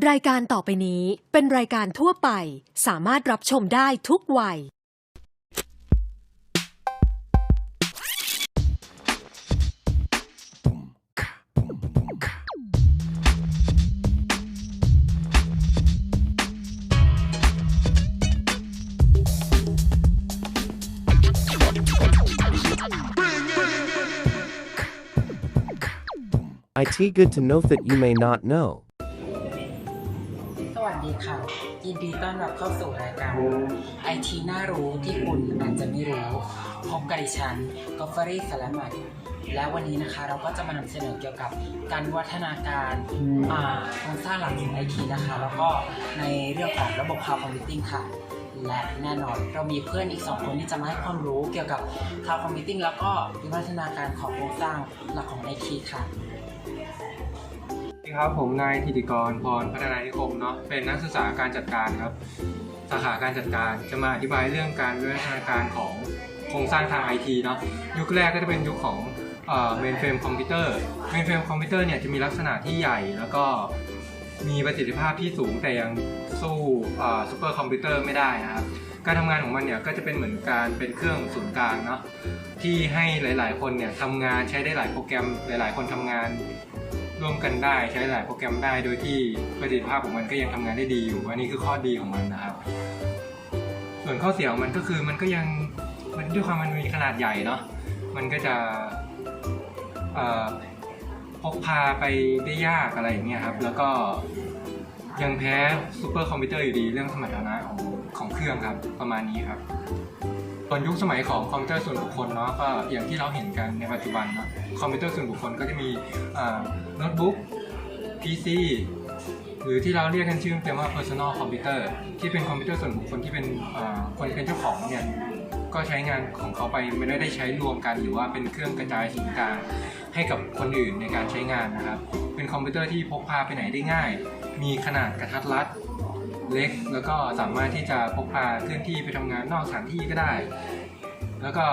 รายการต่อไปนี้เป็นรายการทั่วไป สามารถรับชมได้ทุกวัย IT good to know that you may not know. สวัสดีค่ะ ยินดีต้อนรับเข้าสู่รายการไอทีน่ารู้ที่คุณอาจจะไม่รู้ พบกับดิฉันกอฟเฟอรี่สลัมมัดและวันนี้นะคะเราก็จะมานำเสนอเกี่ยวกับการวิวัฒนาการอ่าโครงสร้างหลักของไอทีนะคะ แล้วก็ในเรื่องของระบบ Cloud Computing ค่ะ และแน่นอนเรามีเพื่อนอีก 2 คนที่จะมาให้ความรู้เกี่ยวกับ Cloud Computing แล้วก็วิวัฒนาการของโครงสร้างหลักของไอทีค่ะสวัสดี ครับผมนายธิติกรพรพัฒนานิคมเนาะเป็นนักศึกษาการจัดการครับสาขาการจัดการจะมาอธิบายเรื่องการวิวัฒนาการของโครงสร้างทางไอทีเนาะยุคแรกก็จะเป็นยุคของเมนเฟรมคอมพิวเตอร์เมนเฟรมคอมพิวเตอร์เนี่ยจะมีลักษณะที่ใหญ่แล้วก็มีประสิทธิภาพที่สูงแต่ยังสู้ซูเปอร์คอมพิวเตอร์ไม่ได้นะครับการทำงานของมันเนี่ยก็จะเป็นเหมือนการเป็นเครื่องศูนย์กลางเนาะ ที่ให้หลาย ๆ คนเนี่ยทำงานใช้ได้หลายโปรแกรมหลาย ๆ คนทำงานร่วมกันได้ใช้หลายโปรแกรมได้โดยที่ประสิทธิภาพของมันก็ยังทำงานได้ดีอยู่อันนี้คือข้อดีของมันนะครับ ส่วนข้อเสียของมันก็คือมันก็ยังมันด้วยความมันมีขนาดใหญ่เนาะมันก็จะพกพาไปได้ยากอะไรอย่างเงี้ยครับ แล้วก็ยังแพ้ซูเปอร์คอมพิวเตอร์อยู่ดีเรื่องสมรรถนะของของเครื่องครับประมาณนี้ครับ ตอนยุคสมัยของคอมพิวเตอร์ส่วนบุคคลเนาะก็อย่างที่เราเห็นกันในปัจจุบันเนาะคอมพิวเตอร์ส่วนบุคคลก็จะมีโน้ตบุ๊ก PC หรือที่เราเรียกกันชื่อเต็มว่า personal computer ที่เป็นคอมพิวเตอร์ส่วนบุคคลที่เป็นคนเป็นเจ้าของเนี่ยก็ใช้งานของเขาไปไม่ได้ได้ใช้รวมกันหรือว่าเป็นเครื่องกระจายศูนย์กลาให้กับคนอื่นในการใช้งานนะครับ เป็นคอมพิวเตอร์ที่พกพาไปไหนได้ง่าย มีขนาดกระทัดรัด เล็ก แล้วก็สามารถที่จะพกพาเคลื่อนที่ไปทำงานนอกสถานที่ก็ได้ แล้วก็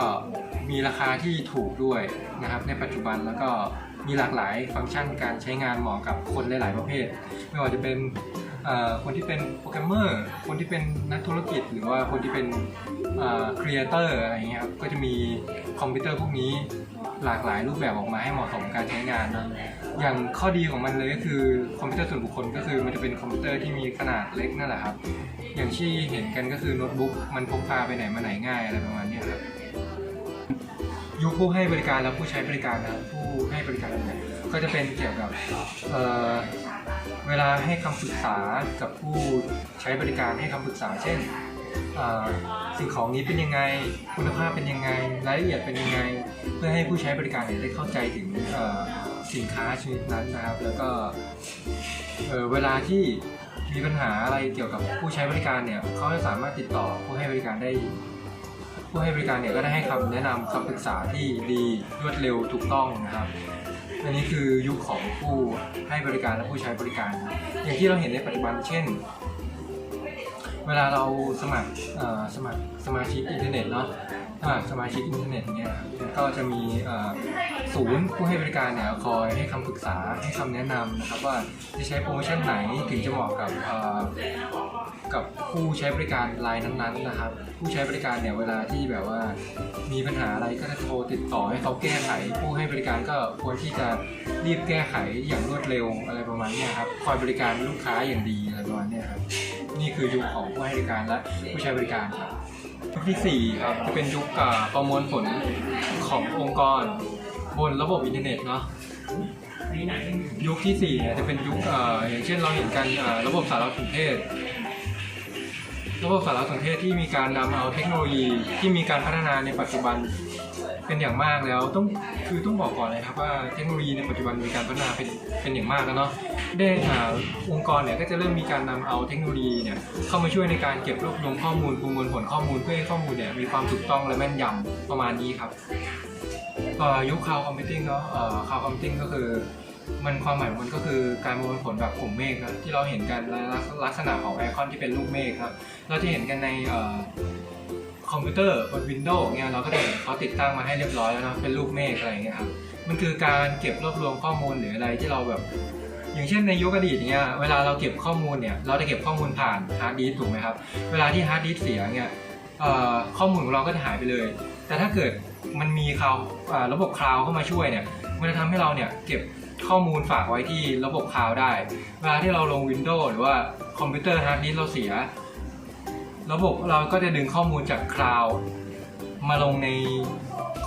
มีราคาที่ถูกด้วยนะครับ ในปัจจุบันแล้วก็มีหลากหลายฟังก์ชันการใช้งานเหมาะกับคนหลาย ๆ ประเภท ไม่ว่าจะเป็นคนที่เป็นโปรแกรมเมอร์ คนที่เป็นนักธุรกิจ หรือว่าคนที่เป็นครีเอเตอร์อะไรเงี้ยครับ ก็จะมีคอมพิวเตอร์พวกนี้หลากหลายรูปแบบออกมาให้เหมาะสมกับการใช้งานนะ อย่างข้อดีของมันเลยก็คือคอมพิวเตอร์ส่วนบุคคลก็คือมันจะเป็นคอมพิวเตอร์ที่มีขนาดเล็กนั่นแหละครับ อย่างที่เห็นกันก็คือโน้ตบุ๊กมันพกพาไปไหนมาไหนง่ายอะไรประมาณนี้ครับยุคผู้ให้บริการและผู้ใช้บริการนะผู้ให้บริการเนี่ยก็จะเป็นเกี่ยวกับเเวลาให้คำปรึกษากับผู้ใช้บริการให้คำปรึกษา เช่นสิ่งของนี้เป็นยังไง คุณภาพเป็นยังไง รายละเอียดเป็นยังไง เพื่อให้ผู้ใช้บริการเนี่ยได้เข้าใจถึง สินค้าชนิดนั้นนะครับ แล้วก็เอ่อเวลาที่มีปัญหาอะไรเกี่ยวกับผู้ใช้บริการเนี่ยเขาจะสามารถติดต่อผู้ให้บริการได้ ผู้ให้บริการเนี่ยก็ได้ให้คำแนะนำคำปรึกษาที่ดีรวดเร็วถูกต้องนะครับ อันนี้คือยุคของผู้ให้บริการและผู้ใช้บริการครับอย่างที่เราเห็นในปัจจุบันเช่น เวลาเราสมัครเอ่อสมัครสมาชิกอินเทอร์เน็ตเนาะ สมัครสมาชิกอินเทอร์เน็ตเนี่ยก็จะมีศูนย์ผู้ให้บริการเนี่ยคอยให้คำปรึกษาให้คำแนะนำนะครับว่าจะใช้โปรโมชั่นไหนถึงจะเหมาะกับกับผู้ใช้บริการรายนั้นๆนะครับ ผู้ใช้บริการเนี่ยเวลาที่แบบว่ามีปัญหาอะไรก็จะโทรติดต่อให้เขาแก้ไข ผู้ให้บริการก็ควรที่จะรีบแก้ไขอย่างรวดเร็วอะไรประมาณนี้ครับคอยบริการลูกค้าอย่างดีอะไรประมาณนี้ครับนี่คือยุคของผู้ให้บริการและผู้ใช้บริการครับ ยุคที่สี่ครับจะเป็นยุคการประมวลผลขององค์กร บนระบบอินเทอร์เน็ตเนาะยุคที่สี่เนี่ยจะเป็นยุคเอ่ออย่างเช่นเราเห็นกันเอ่อระบบสารสนเทศ ระบบสารสนเทศที่มีการนำเอาเทคโนโลยีที่มีการพัฒนาในปัจจุบัน เป็นอย่างมากแล้วต้องคือต้องบอกก่อนเลยครับว่าเทคโนโลยีในปัจจุบันมีการพัฒนาเป็นเป็นอย่างมากแล้วเนาะได้อ่าองค์กรเนี่ยก็จะเริ่มมีการนำเอาเทคโนโลยีเนี่ยเข้ามาช่วยในการเก็บรวบรวมข้อมูลประมวลผลข้อมูลเพื่อให้ข้อมูลเนี่ยมีความถูกต้องและแม่นยำประมาณนี้ครับยุค cloud computing เนาะเอ่อ cloud computing ก็คือมันความหมายของมันก็คือการประมวลผลแบบกลุ่มเมฆนะที่เราเห็นกันลักษณะของไอคอนที่เป็นรูปเมฆครับเราจะเห็นกันใน คอมพิวเตอร์บนวินโดว์เนี่ยเราก็จะเห็นเขาติดตั้งมาให้เรียบร้อยแล้วนะเป็นรูปเมฆอะไรอย่างเงี้ยครับมันคือการเก็บรวบรวมข้อมูลหรืออะไรที่เราแบบ อย่างเช่นในยุคอดีตเนี่ยเวลาเราเก็บข้อมูลเนี่ยเราจะเก็บข้อมูลผ่านฮาร์ดดิสถูกไหมครับเวลาที่ฮาร์ดดิสเสียเนี่ยข้อมูลของเราก็จะหายไปเลย แต่ถ้าเกิดมันมีคลาวระบบคลาวเข้ามาช่วยเนี่ยมันจะทำให้เราเนี่ยเก็บข้อมูลฝากไว้ที่ระบบคลาวได้ เวลาที่เราลง Windows หรือว่าคอมพิวเตอร์ฮาร์ดดิสเราเสีย ระบบเราก็จะดึงข้อมูลจากคลาวมาลงใน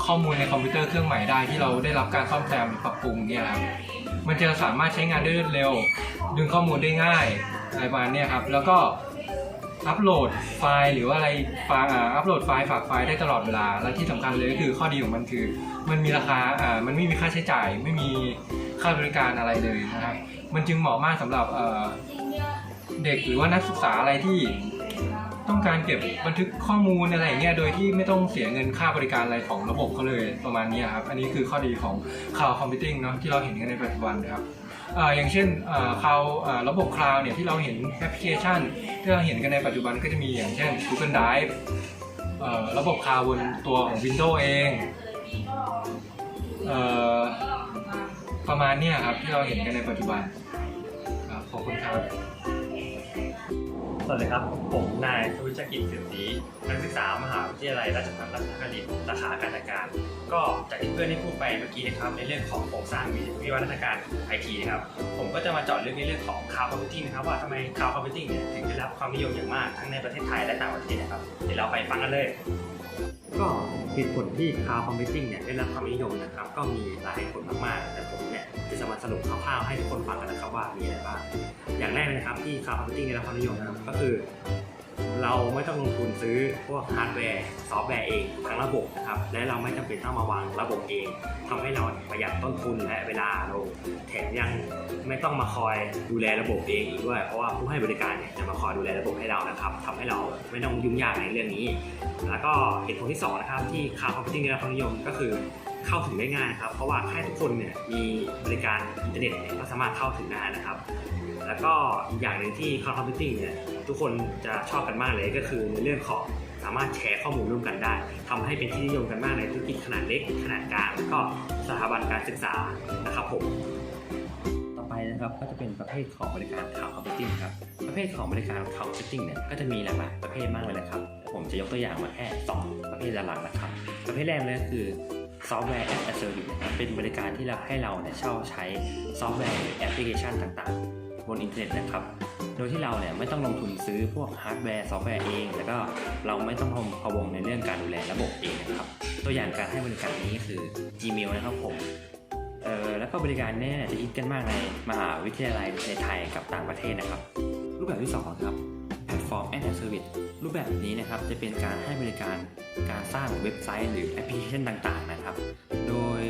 ข้อมูลในคอมพิวเตอร์เครื่องใหม่ได้ที่เราได้รับการซ่อมแซมหรือปรับปรุงเนี่ยครับมันจะสามารถใช้งานได้รวดเร็ว ดึงข้อมูลได้ง่ายอะไรประมาณเนี้ยครับ แล้วก็อัปโหลดไฟล์หรือว่าอะไรฟล์อ่าอัปโหลดไฟล์ฝากไฟล์ได้ตลอดเวลา และที่สำคัญเลยก็คือข้อดีของมันคือ มันมีราคาอ่ามันไม่มีค่าใช้จ่าย ไม่มีค่าบริการอะไรเลยนะครับ มันจึงเหมาะมากสำหรับเด็กหรือว่านักศึกษาอะไรที่ ต้องการเก็บบันทึกข้อมูลอะไรเงี้ยโดยที่ไม่ต้องเสียเงินค่าบริการอะไรของระบบเขาเลยประมาณนี้ครับอันนี้คือข้อดีของ Cloud Computing เนาะที่เราเห็นกันในปัจจุบันนะครับอย่างเช่นอ่า Cloud ระบบ Cloud เนี่ยที่เราเห็นแอปพลิเคชันที่เราเห็นกันในปัจจุบันก็จะมีอย่างเช่น Google Drive ระบบ Cloud บนตัวของ Windows เองเอประมาณนี้ครับที่เราเห็นกันในปัจจุบันขอบคุณครับ สวัสดีครับ ผมนายทวิชกิจสืบศรีนักศึกษามหาวิทยาลัยราชภัฏราชนครินทร์สาขาการจัดการ ก็จากที่เพื่อนได้พูดไปเมื่อกี้นะครับในเรื่องของโครงสร้างวิวัฒนาการไอทีนะครับ ผมก็จะมาเจาะลึกในเรื่องของ cloud computing นะครับว่าทำไม cloud computing เนี่ยถึงได้รับความนิยมอย่างมากทั้งในประเทศไทยและต่างประเทศนะครับเดี๋ยวเราไปฟังกันเลย ก็เหตุผลที่ cloud computing เนี่ยได้รับความนิยมนะครับ ก็มีหลายเหตุผลมากๆแต่ผมเนี่ยจะมาสรุปคร่าวๆให้ทุกคนฟังกันนะครับว่ามีอะไรบ้าง อย่างแรกเลยนะครับที่ cloud computing ได้รับความนิยมนะครับก็คือ เราไม่ต้องลงทุนซื้อพวกฮาร์ดแวร์ซอฟต์แวร์เองทั้งระบบนะครับและเราไม่จำเป็นต้องมาวางระบบเองทำให้เราประหยัดต้นทุนและเวลาลงแถมยังไม่ต้องมาคอยดูแลระบบเองอีกด้วย เพราะว่าผู้ให้บริการเนี่ยจะมาคอยดูแลระบบให้เรานะครับทำให้เราไม่ต้องยุ่งยากในเรื่องนี้ แล้วก็เหตุผลที่สองนะครับที่ cloud computing ได้รับความนิยมก็คือ เข้าถึงได้ง่ายครับ เพราะว่าแค่ทุกคนเนี่ยมีบริการอินเทอร์เน็ตก็สามารถเข้าถึงได้นะครับ แล้วก็อีกอย่างหนึ่งที่ cloud computing เนี่ยทุกคนจะชอบกันมากเลยก็คือในเรื่องของสามารถแชร์ข้อมูลร่วมกันได้ทำให้เป็นที่นิยมกันมากในธุรกิจขนาดเล็กขนาดกลางแล้วก็สถาบันการศึกษานะครับผมต่อไปนะครับก็จะเป็นประเภทของบริการ cloud computing ครับประเภทของบริการ cloud computing เนี่ยก็จะมีหลากหลายประเภทมากเลยนะครับผมจะยกตัวอย่างมาแค่2ประเภทหลักๆนะครับ ประเภทแรกเลยก็คือ ซอฟต์แวร์ as a service นเป็นบริการที่เราให้เราเนี่ยเช่าใช้ซอฟต์แวร์หรือแอปพลิเคชันต่างๆ บนอินเทอร์เน็ตนะครับ โดยที่เราเนี่ยไม่ต้องลงทุนซื้อพวกฮาร์ดแวร์ซอฟต์แวร์เอง แล้วก็เราไม่ต้องทำพะวงในเรื่องการดูแลระบบเองนะครับ ตัวอย่างการให้บริการนี้คือ Gmail นะครับผมเอ่อแล้วก็บริการนี่ยจะฮิตกันมากในมหาวิทยาลัยในไทยกับต่างประเทศนะครับ รูปแบบที่สองครับ แพลตฟอร์ม as a service รูปแบบนี้นะครับจะเป็นการให้บริการการสร้างเว็บไซต์หรือแอปพลิเคชันต่างๆนะครับ โดย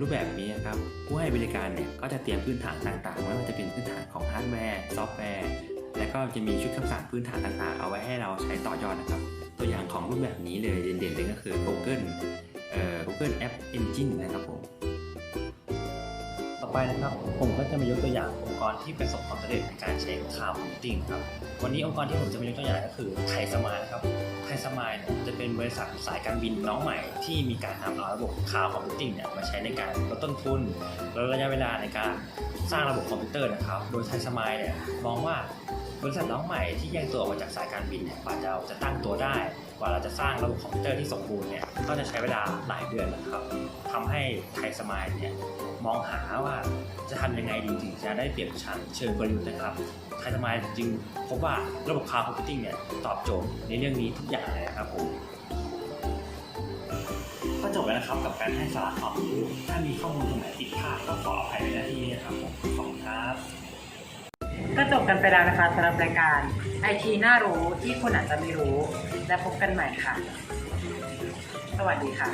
รูปแบบนี้นะครับผู้ให้บริการเนี่ยก็จะเตรียมพื้นฐานต่างๆไม่ว่าจะเป็นพื้นฐานของฮาร์ดแวร์ซอฟต์แวร์และก็จะมีชุดคำสั่งพื้นฐานต่างๆ เอาไว้ให้เราใช้ต่อยอดนะครับ ตัวอย่างของรูปแบบนี้เลยเด่นๆเลยก็คือ Google เอ่อ Google App Engine นะครับผม ไปนะครับ ผมก็จะมายกตัวอย่างองค์กรที่ประสบความสำเร็จในการใช้ Cloud Computing ครับ วันนี้องค์กรที่ผมจะมายกตัวอย่างก็คือไทยสมายนะครับไทยสมายจะเป็นบริษัทสายการบินน้องใหม่ที่มีการนำเอาระบบ Cloud Computing เนี่ยมาใช้ในการลดต้นทุนลดระยะเวลาในการสร้างระบบคอมพิวเตอร์นะครับ โดยไทยสมายเนี่ยมองว่าบริษัทน้องใหม่ที่แยกตัวออกมาจากสายการบินเนี่ยกว่าเราจะตั้งตัวได้ กว่าเราจะสร้างระบบคอมพิวเตอร์ที่สมบูรณ์เนี่ยก็จะใช้เวลาหลายเดือนนะครับทำให้ไทยสมายเนี่ย มองหาว่าจะทำยังไงดีถึงจะได้เปรียบชันเชิงกลยุทธ์นะครับไทยสมายจึงพบว่าระบบ Cloud Computing เนี่ยตอบโจทย์ในเรื่องนี้ทุกอย่างเลยนะครับผมก็จบแล้วนะครับกับการให้สาระความรู้ถ้ามีข้อมูลตรงไหนผิดพลาดก็ขออภัยในหน้าที่นี้นะครับผมขอบคุณครับ ก็จบกันไปแล้วนะคะสำหรับรายการไอทีน่ารู้ที่คุณอาจจะไม่รู้ และพบกันใหม่ค่ะ สวัสดีค่ะ